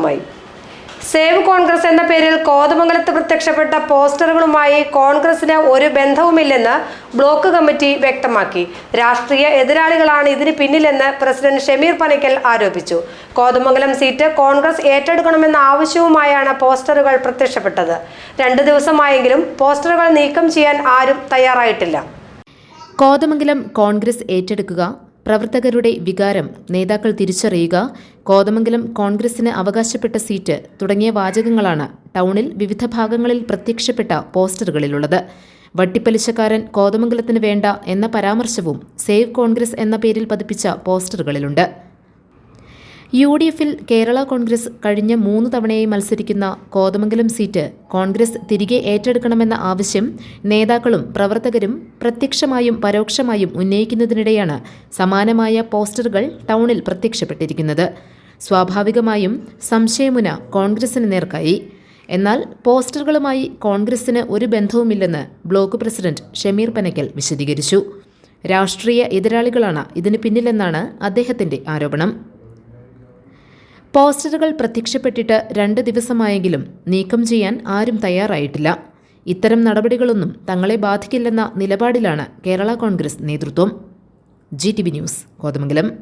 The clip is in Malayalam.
മായി സേവ് കോൺഗ്രസ് എന്ന പേരിൽ കോതമംഗലത്ത് പ്രത്യക്ഷപ്പെട്ട പോസ്റ്ററുകളുമായി കോൺഗ്രസിന് ഒരു ബന്ധവുമില്ലെന്ന് ബ്ലോക്ക് കമ്മിറ്റി വ്യക്തമാക്കി. രാഷ്ട്രീയ എതിരാളികളാണ് ഇതിന് പിന്നിലെന്ന് പ്രസിഡന്റ് ഷമീർ പനയ്ക്കൽ ആരോപിച്ചു. കോതമംഗലം സീറ്റ് കോൺഗ്രസ് ഏറ്റെടുക്കണമെന്ന ആവശ്യവുമായാണ് പോസ്റ്ററുകൾ പ്രത്യക്ഷപ്പെട്ടത്. രണ്ടു ദിവസമായെങ്കിലും പോസ്റ്ററുകൾ നീക്കം ചെയ്യാൻ ആരും തയ്യാറായിട്ടില്ല. കോതമംഗലം കോൺഗ്രസ് ഏറ്റെടുക്കുക പ്രവർത്തകരുടെ വികാരം നേതാക്കൾ തിരിച്ചറിയുക കോതമംഗലം കോൺഗ്രസിന് അവകാശപ്പെട്ട സീറ്റ് തുടങ്ങിയ വാചകങ്ങളാണ് ടൗണിൽ വിവിധ ഭാഗങ്ങളിൽ പ്രത്യക്ഷപ്പെട്ട പോസ്റ്ററുകളിലുള്ളത്. വട്ടിപ്പലിശക്കാരൻ കോതമംഗലത്തിന് വേണ്ട എന്ന പരാമർശവും സേവ് കോൺഗ്രസ് എന്ന പേരിൽ പതിപ്പിച്ച പോസ്റ്ററുകളിലുണ്ട്. യു ഡി എഫിൽ കേരള കോൺഗ്രസ് കഴിഞ്ഞ മൂന്ന് തവണയായി മത്സരിക്കുന്ന കോതമംഗലം സീറ്റ് കോൺഗ്രസ് തിരികെ ഏറ്റെടുക്കണമെന്ന ആവശ്യം നേതാക്കളും പ്രവർത്തകരും പ്രത്യക്ഷമായും പരോക്ഷമായും ഉന്നയിക്കുന്നതിനിടെയാണ് സമാനമായ പോസ്റ്ററുകൾ ടൗണിൽ പ്രത്യക്ഷപ്പെട്ടിരിക്കുന്നത്. സ്വാഭാവികമായും സംശയമുന കോൺഗ്രസിന് നേർക്കായി. എന്നാൽ പോസ്റ്ററുകളുമായി കോൺഗ്രസിന് ഒരു ബന്ധവുമില്ലെന്ന് ബ്ലോക്ക് പ്രസിഡന്റ് ഷമീർ പനക്കൽ വിശദീകരിച്ചു. രാഷ്ട്രീയ എതിരാളികളാണ് ഇതിന് പിന്നിലെന്നാണ് അദ്ദേഹത്തിന്റെ ആരോപണം. പോസ്റ്ററുകൾ പ്രത്യക്ഷപ്പെട്ടിട്ട് രണ്ട് ദിവസമായെങ്കിലും നീക്കം ചെയ്യാൻ ആരും തയ്യാറായിട്ടില്ല. ഇത്തരം നടപടികളൊന്നും തങ്ങളെ ബാധിക്കില്ലെന്ന നിലപാടിലാണ് കേരള കോൺഗ്രസ് നേതൃത്വം. G T V news Kothamangalam.